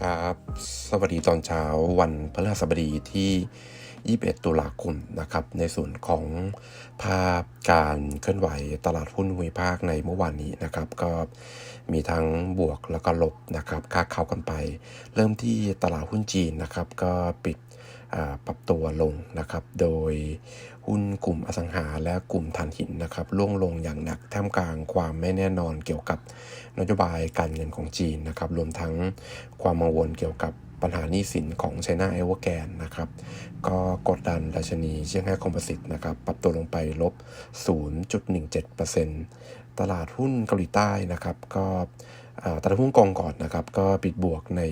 ครับ สวัสดีตอนเช้าวันพฤหัสบดีที่ 21 ตุลาคมนะครับ ในส่วนของภาพการเคลื่อนไหวตลาดหุ้นภูมิภาคในเมื่อวานนี้นะครับ ก็มีทั้งบวกแล้วก็ลบนะครับค่าเข้ากันไป เริ่มที่ตลาดหุ้นจีนนะครับ ก็ปิด ปรับตัวลงนะครับ โดยหุ้นกลุ่มอสังหาและกลุ่มถ่านหินนะครับร่วงลงอย่างหนักท่ามกลางความไม่แน่นอนเกี่ยวกับนโยบายการเงินของจีนนะครับ รวมทั้งความกังวลเกี่ยวกับปัญหาหนี้สินของ China e v e r g a n นะครับ ก็กดดันดัชนีเชียงไฮ้คอมโพสิตนะครับ ปรับตัวลงไปลบ 0.17%ตลาดหุ้นเกาหลีใต้นะครับ ก็ ตลาดหุ้นกองก่อนนะครับก็ปิดบวกใน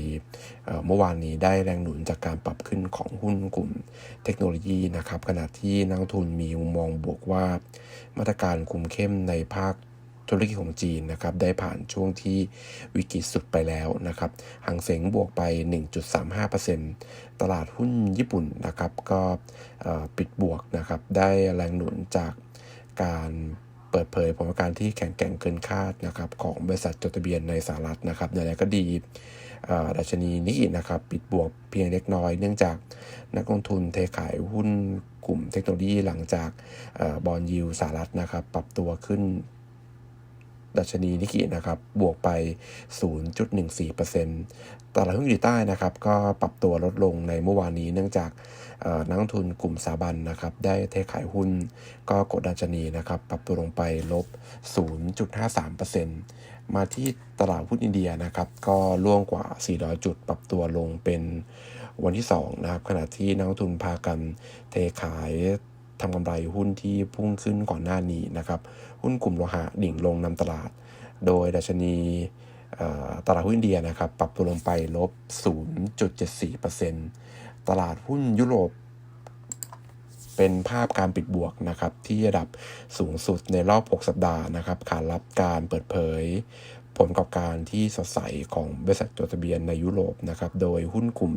เมื่อวานนี้ได้แรงหนุนจากการปรับขึ้นของหุ้นกลุ่มเทคโนโลยีนะครับขณะที่นักทุนมีมุมมองบวกว่า มาตรการคุมเข้มในภาคธุรกิจของจีนนะครับได้ผ่านช่วงที่วิกฤตสุดไปแล้วนะครับหางเสงบวกไป 1.35%ตลาดหุ้นญี่ปุ่นนะครับก็ปิดบวกนะครับได้แรงหนุนจากการ เปิดเผยผลประการที่แข็งแกร่งเกินคาดนะครับของบริษัทจดทะเบียนในสหรัฐนะครับอย่างไรก็ดีอ่อดัชนีนี้นะครับปิดบวกเพียงเล็กน้อยเนื่องจากนักลงทุนเทขายหุ้นกลุ่มเทคโนโลยีหลังจากอ่อบอลยิวสหรัฐนะครับปรับตัวขึ้น ดัชนีนิกเกินะครับบวกไป 0.14%ตลาดหุ้นเกาหลีใต้นะครับก็ปรับตัวลดลงในเมื่อวานนี้เนื่องจากนักทุนกลุ่มสถาบันนะครับได้เทขายหุ้นก็กดดัชนีนะครับปรับตัวลงไปลบ 0.53%มาที่ตลาดหุ้นอินเดียนะครับก็ล่วงกว่า 400 จุด ปรับตัวลงเป็นวันที่2นะครับขณะที่นักทุนพากันเทขาย ทำกำไรหุ้นที่พุ่งขึ้นก่อนหน้านี้นะครับ หุ้นกลุ่มโลหะดิ่งลงนำตลาด โดยดัชนีตลาดหุ้นอินเดียนะครับ ปรับตัวลงไปลบ 0.74%ตลาดหุ้นยุโรปเป็นภาพการปิดบวกนะครับที่ระดับสูงสุดในรอบ 6 สัปดาห์นะครับ ขารับการเปิดเผย ผลประกอบการที่สดใสของบริษัทจดทะเบียนในยุโรปนะครับ โดยหุ้นกลุ่ม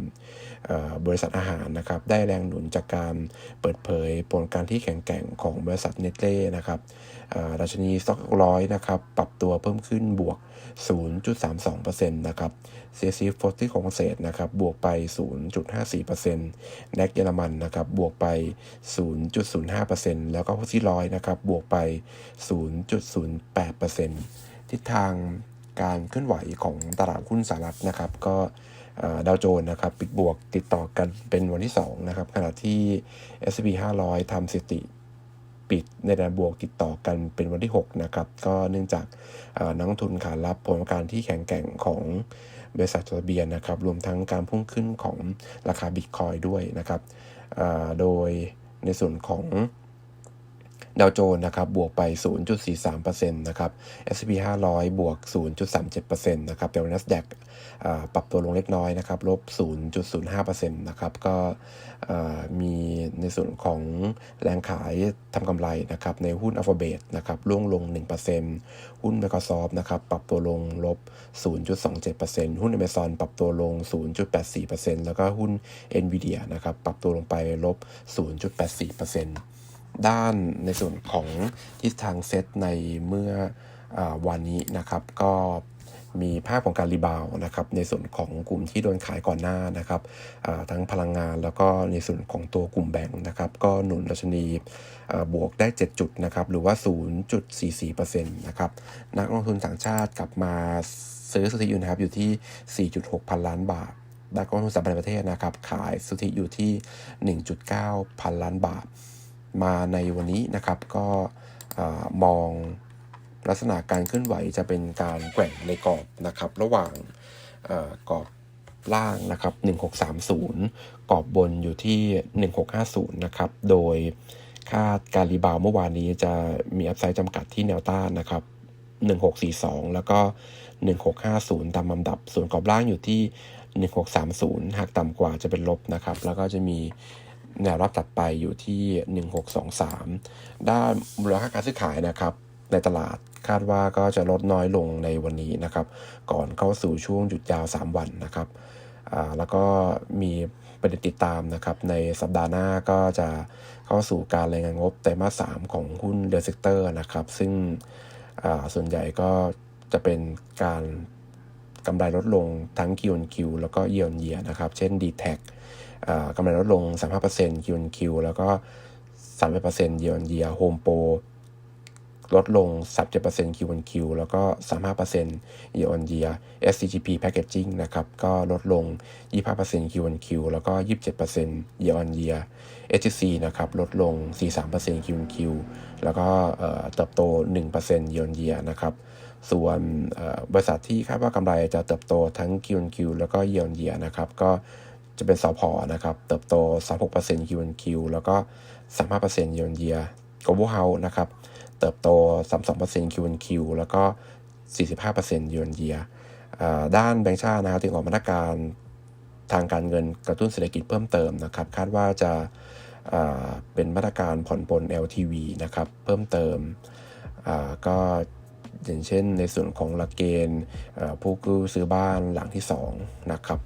บริษัทอาหารนะครับ ได้แรงหนุนจากการเปิดเผยผลการที่แข็งแกร่งของบริษัทเนเล่นะครับดัชนีสต็อกร้อยนะครับ ปรับตัวเพิ่มขึ้นบวก 0.32%นะครับ CAC 40ของเศษนะครับ บวกไป 0.54%แนกเยอรมันนะครับ บวกไป 0.05%แล้วก็ฟุตซี่ร้อยนะครับ บวกไป 0.08%ทิศทาง การเคลื่อนไหวของตลาดหุ้นสหรัฐนะครับ ก็ดาวโจนส์นะครับปิดบวกติดต่อกันเป็นวันที่ 2 นะครับ ขณะที่ S&P 500 ทำสถิติปิดในแดนบวกติดต่อกันเป็นวันที่ 6 นะครับ ก็เนื่องจากนักทุนขารับผลการที่แข็งแกร่งของบริษัทจดทะเบียนนะครับ รวมทั้งการพุ่งขึ้นของราคาบิตคอยด้วยนะครับ โดยในส่วนของ ดาวโจนส์นะครับบวกไป 0.43%นะครับ S&P 500 บวก 0.37%นะครับแต่ NASDAQ ปรับตัวลงเล็กน้อยนะครับลบ 0.05%นะครับก็มีในส่วนของแรงขายทำกำไรนะครับในหุ้น Alphabet นะครับร่วงลง 1%หุ้น Microsoft นะครับปรับตัวลงลบ 0.27%หุ้น Amazon ปรับตัวลง 0.84%แล้วก็หุ้น Nvidia นะครับปรับตัวลงไปลบ 0.84% ด้านในส่วนของทิศทางเซตในเมื่ออาวันนี้นะครับ ก็มีภาพของการรีบาวด์นะครับในส่วนของกลุ่มที่โดนขายก่อนหน้านะครับทั้งพลังงานแล้วก็ในส่วนของตัวกลุ่มแบงค์นะครับ ก็หนุนดัชนีบวกได้ 7 จุดนะครับ หรือว่า 0.44%นะครับนักลงทุนต่างชาติกลับมาซื้อสุทธิอยู่นะครับอยู่ที่ 4.6 พันล้านบาทนักลงทุนสถาบันในประเทศนะครับ ขายสุทธิอยู่ที่ 1.9 พันล้านบาท มาในวันนี้นะครับ ก็มองลักษณะการเคลื่อนไหวจะเป็นการแกว่งในกรอบนะครับ ระหว่างกรอบล่างนะครับ 1630 กรอบบนอยู่ที่ 1650 นะครับ โดยคาดการรีบาวเมื่อวานนี้จะมีอัพไซด์จำกัดที่แนวต้านนะครับ 1642 แล้วก็ 1650 ตามลำดับ ส่วนกรอบล่างอยู่ที่ 1630 หากต่ำกว่าจะเป็นลบนะครับ แล้วก็จะมี แนวรับตัดไปอยู่ที่ 1623 ด้านมูลค่าการซื้อขายนะครับ ในตลาดคาดว่าก็จะลดน้อยลงในวันนี้นะครับ ก่อนเข้าสู่ช่วงหยุดยาว 3 วันนะครับแล้วก็มีประเด็นติดตามนะครับ ในสัปดาห์หน้าก็จะเข้าสู่การรายงานงบไตรมาส 3 ของหุ้นเดลเซกเตอร์นะครับ ซึ่งส่วนใหญ่ก็จะเป็นการกำไรลดลงทั้ง Q on Q แล้วก็ Year on Year นะครับ เช่น d t แท กำไรลดลง 35% Q&Q แล้วก็31% Year on Year Home Pro ลดลง 37% Q on Q แล้วก็ 35% Year on Year SCGP Packaging นะครับ ก็ลดลง 25% Q on Q แล้วก็ 27% Year on Year HTC นะครับ ลดลง 43% Q on Q แล้วก็เติบโต 1% Year on Year นะครับ ส่วนบริษัทที่คาดว่ากำไรจะเติบโตทั้ง Q on Q แล้วก็ Year on Year นะครับ ก็ จะเป็นสพนะครับ เติบโต 36% Q on Q แล้วก็ 35% Year on Year Global House นะครับ เติบโต 32% Q on Q แล้วก็ 45% Year on Year อ่าด้านแบงก์ชาตินะครับถึงออกมาตรการทางการเงินกระตุ้นเศรษฐกิจเพิ่มเติมนะครับ คาดว่าจะอ่าเป็นมาตรการผ่อนปลน LTV นะครับ เพิ่มเติมอ่าก็อย่างเช่นในส่วนของหลักเกณฑ์อ่าผู้กู้ซื้อบ้านหลังที่ 2 นะครับ